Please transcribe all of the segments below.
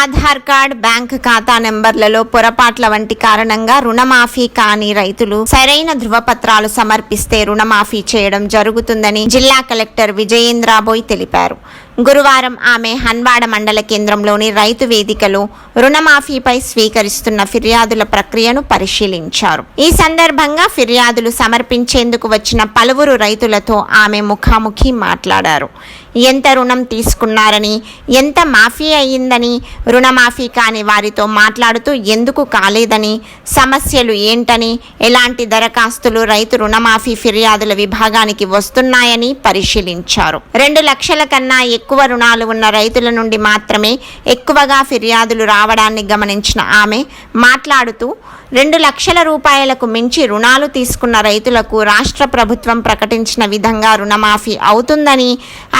Aadhaar card bank ఖాతా నెంబర్లలో పొరపాట్ల వంటి కారణంగా రుణమాఫీ కాని రైతులు సరైన ధృవపత్రాలు సమర్పిస్తే రుణమాఫీ చేయడం జరుగుతుందని జిల్లా కలెక్టర్ విజయేంద్రాబోయ్ తెలిపారు. గురువారం ఆమె హన్వాడ మండల కేంద్రంలోని రైతు వేదికలో రుణమాఫీపై స్వీకరిస్తున్న ఫిర్యాదుల ప్రక్రియను పరిశీలించారు. ఈ సందర్భంగా ఫిర్యాదులు సమర్పించేందుకు వచ్చిన పలువురు రైతులతో ఆమె ముఖాముఖి మాట్లాడారు. ఎంత రుణం తీసుకున్నారని ఎంత మాఫీ అయ్యిందని రుణమాఫీ కాని వారితో మాట్లాడుతూ ఎందుకు కాలేదని సమస్యలు ఏంటని ఎలాంటి దరఖాస్తులు రైతు రుణమాఫీ ఫిర్యాదుల విభాగానికి వస్తున్నాయని పరిశీలించారు. రెండు లక్షల కన్నా ఎక్కువ రుణాలు ఉన్న రైతుల నుండి మాత్రమే ఎక్కువగా ఫిర్యాదులు రావడాన్ని గమనించిన ఆమె మాట్లాడుతూ రెండు లక్షల రూపాయలకు మించి రుణాలు తీసుకున్న రైతులకు రాష్ట్ర ప్రభుత్వం ప్రకటించిన విధంగా రుణమాఫీ అవుతుందని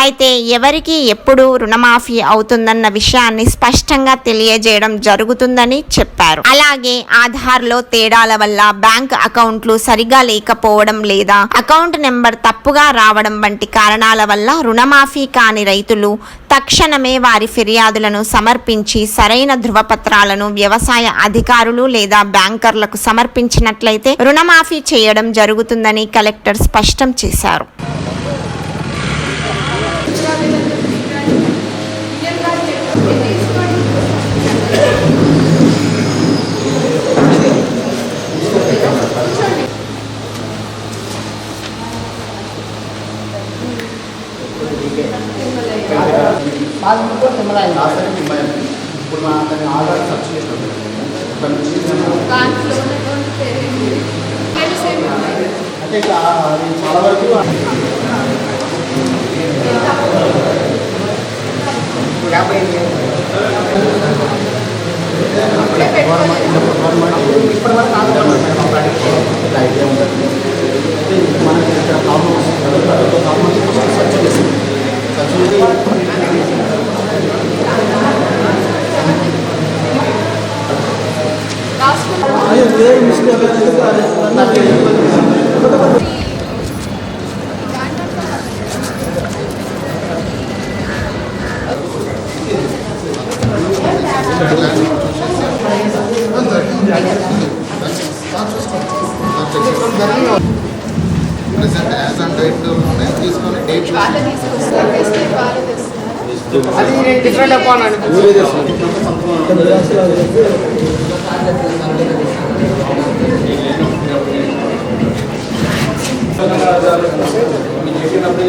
అయితే ఎవరికి ఎప్పుడు రుణమాఫీ అవుతుందన్న విషయాన్ని స్పష్టంగా తెలియజేయడం జరుగుతుందని చెప్పారు. అలాగే ఆధార్లో తేడాల వల్ల బ్యాంక్ అకౌంట్లు సరిగా లేకపోవడం లేదా అకౌంట్ నెంబర్ తప్పుగా రావడం వంటి కారణాల వల్ల రుణమాఫీ కాని రైతు రైతులు తక్షణమే వారి ఫిర్యాదులను సమర్పించి సరైన ధృవపత్రాలను వ్యవసాయ అధికారులు లేదా బ్యాంకర్లకు సమర్పించినట్లయితే రుణమాఫీ చేయడం జరుగుతుందని కలెక్టర్ స్పష్టం చేశారు. ఇప్పుడు మా అతని ఆధార్ సర్చ్ చేసినాం ఇక్కడ నుంచి అంటే ఇట్లా అది చాలా వరకు యాభై ఇప్పటి వరకు నాకు ఇట్లా ఐడియా ఉంటుంది మనకి ఇక్కడ ప్రాబ్లమ్ వస్తుంది ప్రెసెంట్ యాజ్ అండ్ డేట్ ఉన్నాయి తీసుకొని డేట్ అది నేను డిఫరెంట్ అపాన్ మీ చెప్పినప్పుడు